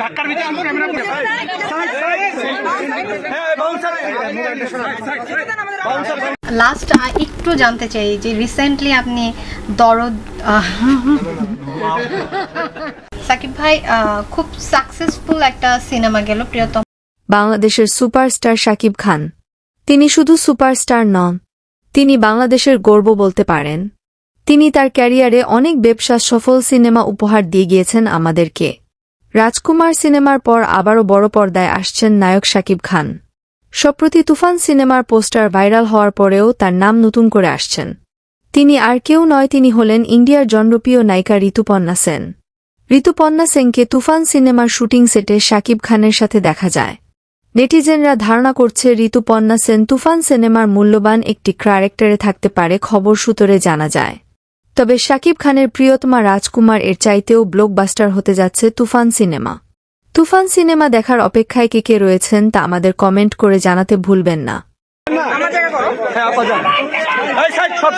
ধাক্কার ভিতরে আনব ক্যামেরা করে লাস্ট একটু জানতে চাই যে রিসেন্টলি আপনি দরদ সাকিব ভাই খুব সাকসেসফুল একটা সিনেমা গেল প্রিয়তম বাংলাদেশের সুপারস্টার শাকিব খান তিনি শুধু সুপারস্টার নন তিনি বাংলাদেশের গর্ব বলতে পারেন তিনি তার ক্যারিয়ারে অনেক ব্যবসা সফল সিনেমা উপহার দিয়ে গিয়েছেন আমাদেরকে রাজকুমার সিনেমার পর আবারও বড় পর্দায় আসছেন নায়ক শাকিব খান। সম্প্রতি তুফান সিনেমার পোস্টার ভাইরাল হওয়ার পরেও তার নাম নতুন করে আসছেন। তিনি আর কেউ নয়, তিনি হলেন ইন্ডিয়ার জনপ্রিয় নায়িকা ঋতুপর্ণা সেন। ঋতুপর্ণা সেনকে তুফান সিনেমার শুটিং সেটে শাকিব খানের সাথে দেখা যায়। নেটিজেনরা ধারণা করছে ঋতুপর্ণা সেন তুফান সিনেমার মূল্যবান একটি ক্যারেক্টারে থাকতে পারে, খবর সূত্রে জানা যায়। তবে শাকিব খানের প্রিয়তমা রাজকুমার এর চাইতেও ব্লকবাস্টার হতে যাচ্ছে তুফান সিনেমা। তুফান সিনেমা দেখার অপেক্ষায় কে কে রয়েছেন তা আমাদের কমেন্ট করে জানাতে ভুলবেন না। হ্যাঁ আপা যান। এই সাইড সব